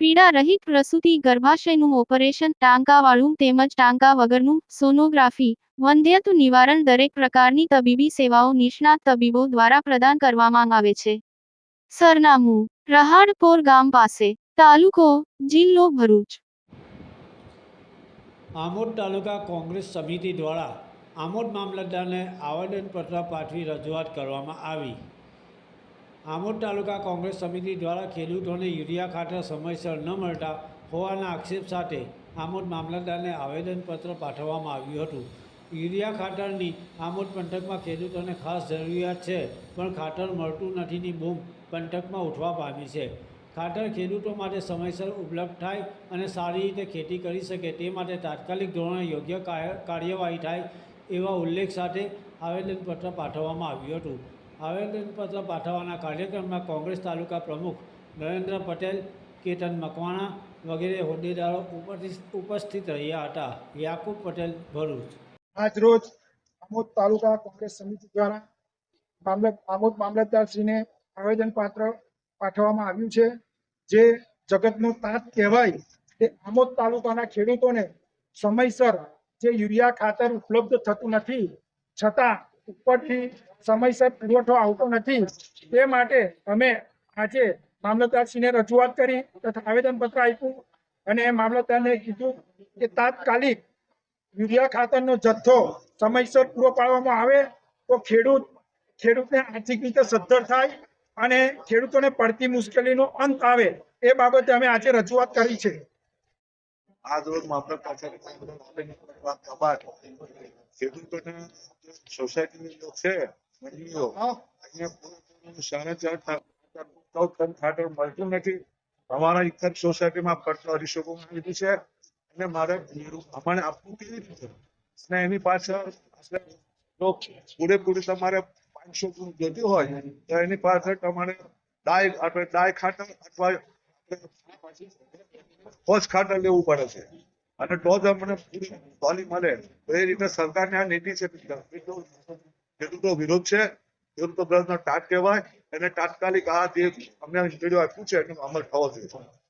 પીડા રહિત પ્રસૂતિ ગર્ભાશયનું ઓપરેશન ટાંકાવાળું તેમજ ટાંકા વગરનું સોનોગ્રાફી વંધ્યત્વ નિવારણ દરેક પ્રકારની તબીબી સેવાઓ નિષ્ણાત તબીબો દ્વારા પ્રદાન કરવામાં આવે છે. સરનામું, રહાડપોર ગામ પાસે, તાલુકો, જિલ્લો ભરૂચ. આમોદ તાલુકા કોંગ્રેસ સમિતિ દ્વારા આમોદ મામલતદારને આવેદનપત્ર પાઠવી રજૂઆત કરવામાં આવી. આમોદ તાલુકા કોંગ્રેસ સમિતિ દ્વારા ખેડૂતોને યુરિયા ખાતર સમયસર ન મળતા હોવાના આક્ષેપ સાથે આમોદ મામલતદારને આવેદનપત્ર પાઠવવામાં આવ્યું હતું. યુરિયા ખાતરની આમોદ પંથકમાં ખેડૂતોને ખાસ જરૂરિયાત છે, પણ ખાતર મળતું નથીની બૂમ પંથકમાં ઉઠવા પામી છે. ખાતર ખેડૂતો માટે સમયસર ઉપલબ્ધ થાય અને સારી રીતે ખેતી કરી શકે તે માટે તાત્કાલિક ધોરણે યોગ્ય કાર્ય- કાર્યવાહી થાય એવા ઉલ્લેખ સાથે આવેદનપત્ર પાઠવવામાં આવ્યું હતું. આવેદનપત્ર પાઠવવાના કાર્યક્રમમાં કોંગ્રેસ તાલુકા પ્રમુખ નરેન્દ્ર પટેલ, કેતન મકવાણા વગેરે હોદ્દેદારો ઉપસ્થિત રહ્યા હતા. યાકુબ પટેલ, ભરૂચ. આજ રોજ આમોદ તાલુકા કોંગ્રેસ સમિતિ દ્વારા મામલત આમોદ મામલતદારશ્રીને આવેદનપત્ર પાઠવવામાં આવ્યું છે, જે જગતનો તાત કહેવાય તે આમોદ તાલુકાના ખેડૂતોને સમયસર જે યુરિયા ખાતર ઉપલબ્ધ થતું નથી, છતાં ઉપરથી સમયસર પુરવઠો આવતો નથી. તે માટે અમે આજે મામલતદારશ્રીને રજૂઆત કરી તથા આવેદનપત્ર આપ્યું અને મામલતદારને કીધું કે તાત્કાલિક યુરિયા ખાતરનો જથ્થો સમયસર પૂરો પાડવામાં આવે તો ખેડૂત, ખેડૂતને આર્થિક રીતે સદ્ધર થાય અને ખેડૂતોને પડતી મુશ્કેલીનો અંત આવે. એ બાબતે અમે આજે રજૂઆત કરી છે. આજ રોજ મામલતદાર સાહેબ બાદ ખેડૂતોના સોસાયટીની જે છે મંડળીઓ અને મારે આપવું કેવી રીતે અને એની પાછળ આપણે જો પૂરેપૂરી તમારે પાંચસો ગુણ જોતી હોય તો એની પાછળ તમારે ડાય આપણે ડાય ખાતર અથવા પોસ્ટ ખાતર લેવું પડે છે. અને તો જ અમને પૂરી ટોલી મળે. તો એ રીતે સરકારની આ નીતિ છે. ખેડૂતો વિરોધ છે. ખેડૂતો પ્રશ્ન ટાટ કહેવાય. અને તાત્કાલિક આ જે અમને આપ્યું છે, એનો અમલ થવો જોઈએ.